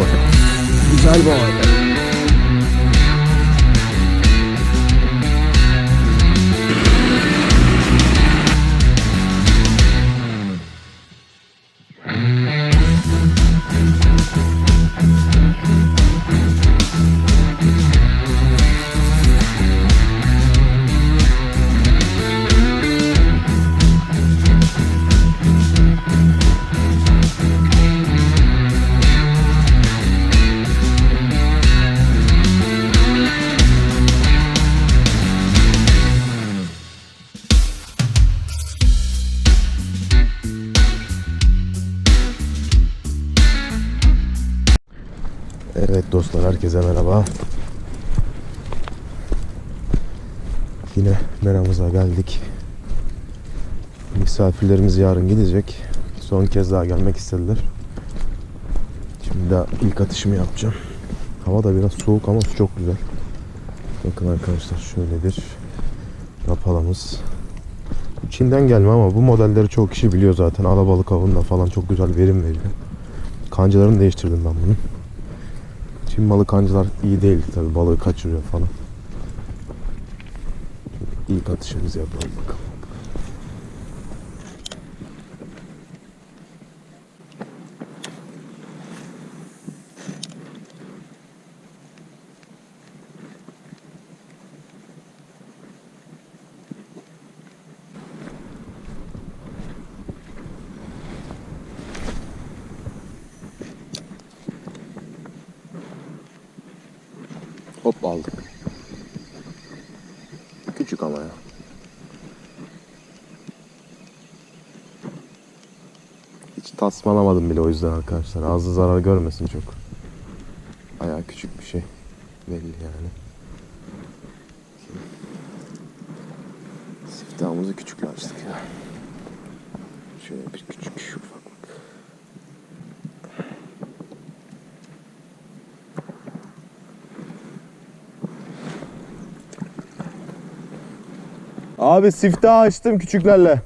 boy. Güzel boy. Evet dostlar herkese merhaba. Yine meramıza geldik. Misafirlerimiz yarın gidecek. Son kez daha gelmek istediler. Şimdi daha ilk atışımı yapacağım. Hava da biraz soğuk ama su çok güzel. Bakın arkadaşlar şöyle bir rapalamız. Çin'den gelme ama bu modelleri çok kişi biliyor zaten. Alabalık avında falan çok güzel verim veriyor. Kancalarını değiştirdim ben bunun. Çin malı kancılar iyi değil tabi balığı kaçırıyor falan. İlk atışımızı yapalım bakalım. Hop aldık. Küçük ama ya. Hiç tasmalamadım bile o yüzden arkadaşlar. Ağzı zarar görmesin çok. Bayağı küçük bir şey. Belli yani. Siftahımızı küçükle açtık ya. Şöyle bir küçük şu Abi siftahı açtım küçüklerle.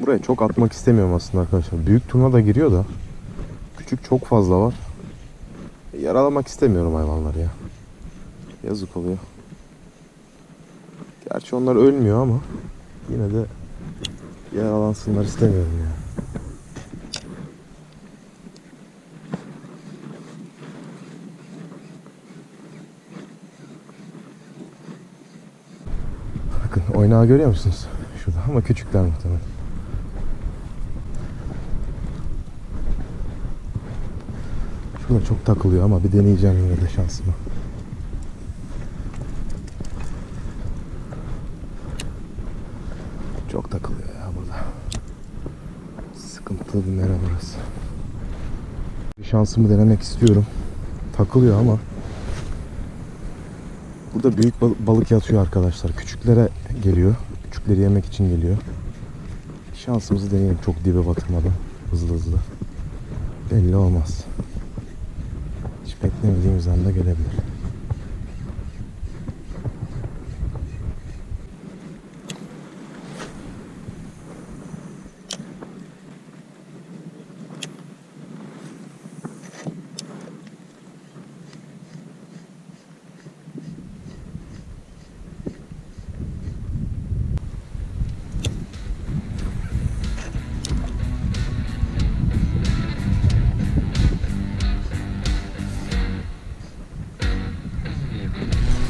Buraya çok atmak istemiyorum aslında arkadaşlar. Büyük turna da giriyor da. Küçük çok fazla var. Yaralamak istemiyorum hayvanları ya. Yazık oluyor. Gerçi onlar ölmüyor ama yine de yaralansınlar istemiyorum ya. Bakın oynağı görüyor musunuz? Şurada ama küçükler muhtemelen. Şurada çok takılıyor ama bir deneyeceğim yine de şansımı. Çok takılıyor ya burada. Sıkıntılı bir mera burası. Bir şansımı denemek istiyorum. Takılıyor ama Burada büyük bal- balık yatıyor arkadaşlar. Küçüklere geliyor. Küçükleri yemek için geliyor. Şansımızı deneyelim çok dibe batırmadan. Hızlı hızlı. Belli olmaz. Hiç beklemediğimiz anda gelebilir.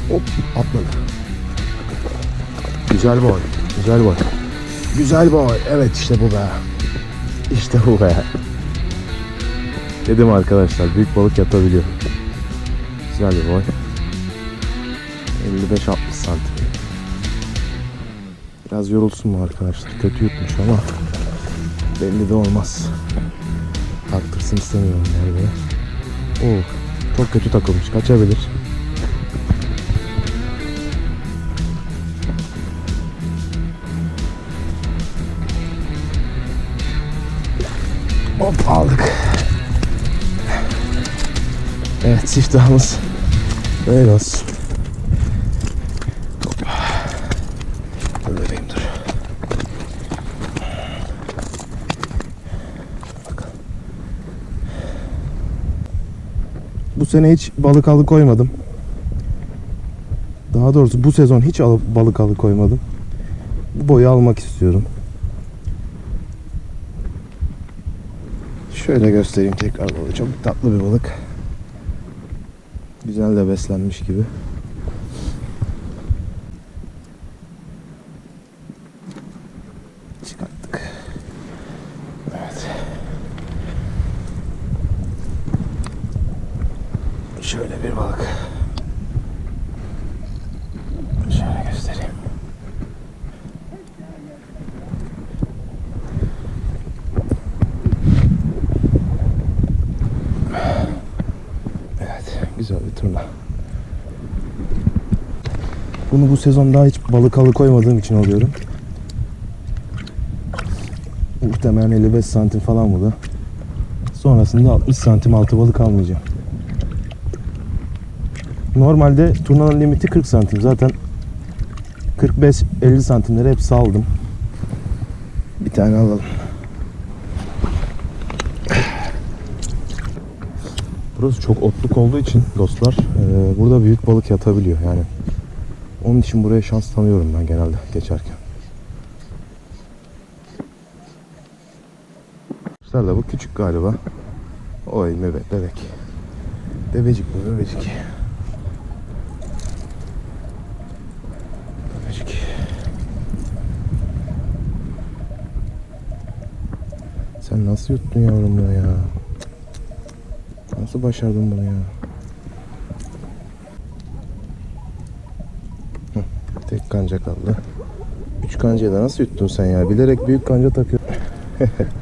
Hop atladı. Güzel boy. Güzel boy. Güzel boy. Evet işte bu be. İşte bu be. Dedim arkadaşlar büyük balık yatabiliyor. Güzel bir boy. 55-60 santim. Biraz yorulsun mu arkadaşlar? Kötü yutmuş ama belli de olmaz. Taktırsın istemiyorum yani. Oo, çok kötü takılmış. Kaçabilir. Hop aldık. Evet siftahımız böyle olsun. Bu sene hiç balık alı koymadım. Daha doğrusu bu sezon hiç balık alı koymadım. Bu boyu almak istiyorum. Şöyle göstereyim tekrar balığı. Çok tatlı bir balık. Güzel de beslenmiş gibi. Çıkarttık. Evet. Şöyle bir balık. Şöyle göstereyim. Evet, turna. Bunu bu sezon daha hiç balık alı koymadığım için alıyorum. Muhtemelen 55 santim falan bu da. Sonrasında 60 santim altı balık almayacağım. Normalde turnanın limiti 40 santim. Zaten 45-50 santimleri hep saldım. Bir tane alalım. Burası çok otluk olduğu için dostlar e, burada büyük balık yatabiliyor yani. Onun için buraya şans tanıyorum ben genelde geçerken. Dostlar da bu küçük galiba. Oy bebek bebek. Bebecik bu bebecik. Bebecik. Sen nasıl yuttun yavrum ya? Nasıl başardın bunu ya? Tek kanca kaldı. Üç kancayı da nasıl yuttun sen ya? Bilerek büyük kanca takıyor.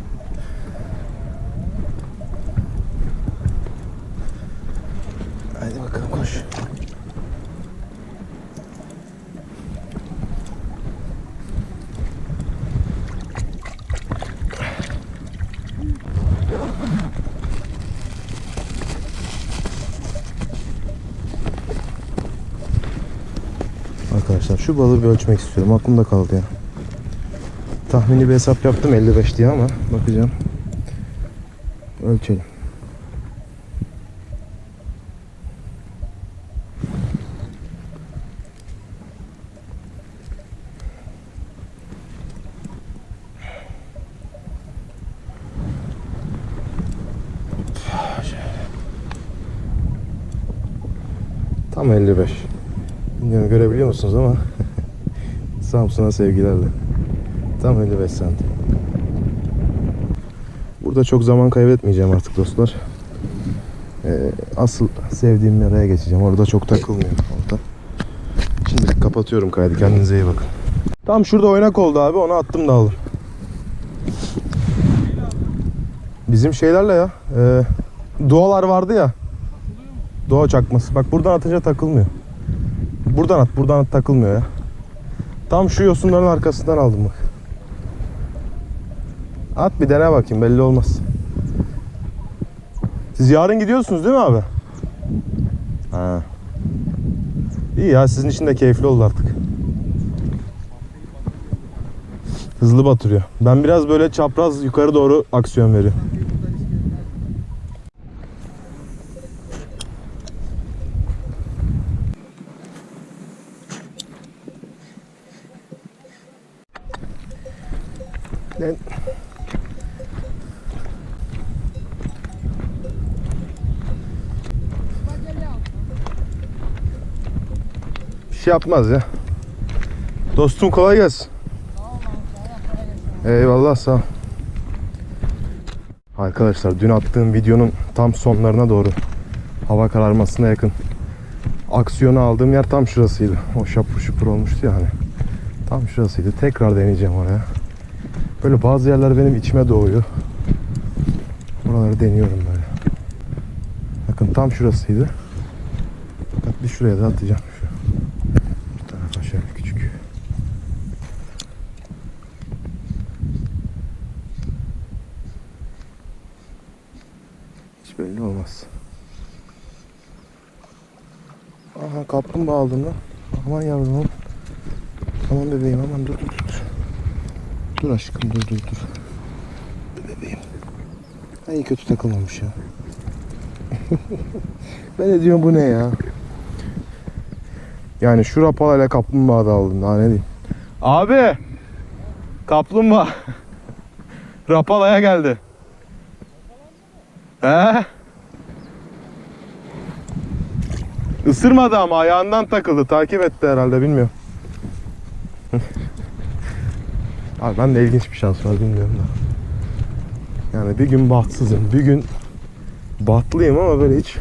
Arkadaşlar şu balığı bir ölçmek istiyorum. Aklımda kaldı ya. Tahmini bir hesap yaptım 55 diye ama bakacağım. Ölçelim. Tam 55. Bilmiyorum görebiliyor musunuz ama Samsun'a sevgilerle. Tam 55 santim. Burada çok zaman kaybetmeyeceğim artık dostlar. Ee, asıl sevdiğim nereye geçeceğim. Orada çok takılmıyorum. Orada. Şimdilik kapatıyorum kaydı. Kendinize iyi bakın. Tam şurada oynak oldu abi. Onu attım da aldım. Bizim şeylerle ya. E, dualar vardı ya. Doğa çakması. Bak buradan atınca takılmıyor. Buradan at, buradan at takılmıyor ya. Tam şu yosunların arkasından aldım bak. At bir dene bakayım belli olmaz. Siz yarın gidiyorsunuz değil mi abi? Ha. İyi ya sizin için de keyifli oldu artık. Hızlı batırıyor. Ben biraz böyle çapraz yukarı doğru aksiyon veriyorum. Şey yapmaz ya. Dostum kolay gelsin. Eyvallah sağ ol. Arkadaşlar dün attığım videonun tam sonlarına doğru hava kararmasına yakın aksiyonu aldığım yer tam şurasıydı. O şapur şupur olmuştu ya hani. Tam şurasıydı. Tekrar deneyeceğim oraya. Böyle bazı yerler benim içime doğuyor. Buraları deniyorum böyle. Bakın tam şurasıydı. Fakat bir şuraya da atacağım. Şu. Bu tarafa şöyle küçük. Hiç belli olmaz. Aldım lan. Aman yavrum. Aman bebeğim aman dur dur dur. Dur aşkım dur dur. Dur bebeğim. Ay kötü takılmamış ya. ben de diyorum bu ne ya? Yani şu rapalayla kaplumbağa da aldım daha ne diyeyim. Abi! Kaplumbağa. Rapalaya geldi. He? Isırmadı ama ayağından takıldı. Takip etti herhalde bilmiyorum. Abi ben de ilginç bir şans var bilmiyorum da. Yani bir gün bahtsızım, bir gün batlıyım ama böyle hiç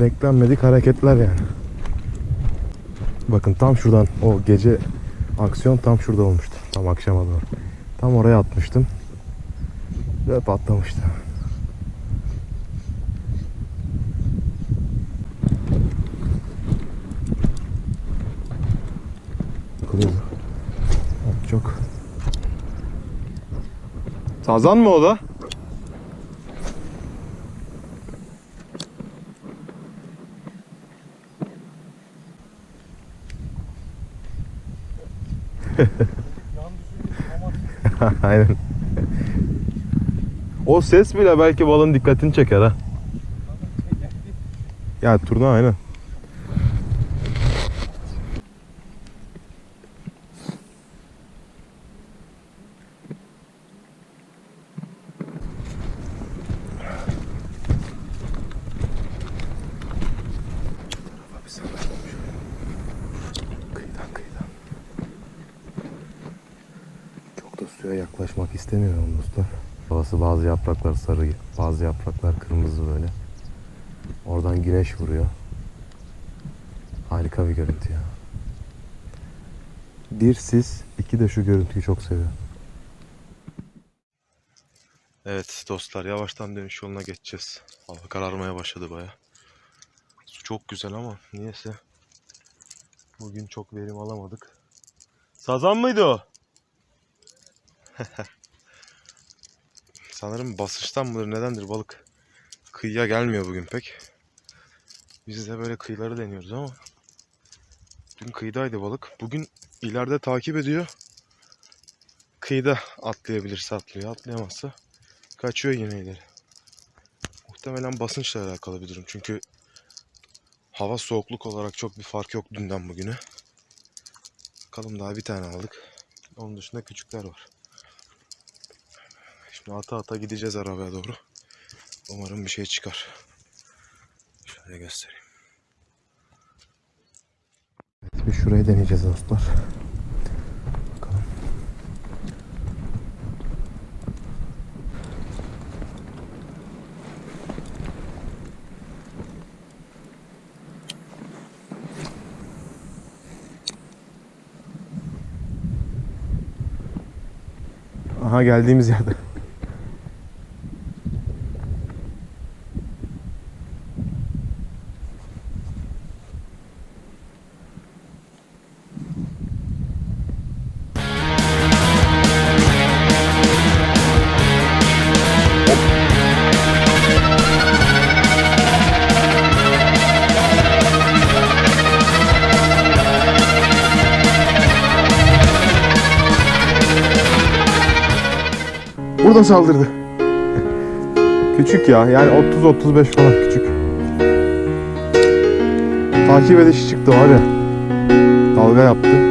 beklenmedik hareketler yani. Bakın tam şuradan o gece aksiyon tam şurada olmuştu. Tam akşama doğru. Tam oraya atmıştım. Ve patlamıştı. Kırıyor. Çok. Sazan mı o da? Aynen. O ses bile belki balın dikkatini çeker ha. Ya turna aynen. Kıyıdan kıyıdan. Çok da suya istemiyorum dostlar. Havası bazı yapraklar sarı, bazı yapraklar kırmızı böyle. Oradan güneş vuruyor. Harika bir görüntü ya. Bir siz, iki de şu görüntüyü çok seviyorum. Evet dostlar yavaştan dönüş yoluna geçeceğiz. Hava kararmaya başladı baya. Su çok güzel ama niyeyse bugün çok verim alamadık. Sazan mıydı o? Sanırım basınçtan mıdır nedendir balık kıyıya gelmiyor bugün pek. Biz de böyle kıyıları deniyoruz ama dün kıyıdaydı balık. Bugün ileride takip ediyor. Kıyıda atlayabilirse atlıyor, atlayamazsa kaçıyor yine ileri. Muhtemelen basınçla alakalı bir durum. Çünkü hava soğukluk olarak çok bir fark yok dünden bugüne. Bakalım daha bir tane aldık. Onun dışında küçükler var. Ata ata gideceğiz arabaya doğru. Umarım bir şey çıkar. Şöyle göstereyim. Evet, bir şurayı deneyeceğiz dostlar. Bakalım. Aha geldiğimiz yerde. Burada saldırdı. Küçük ya. Yani 30-35 falan küçük. Takip edişi çıktı var ya. Dalga yaptı.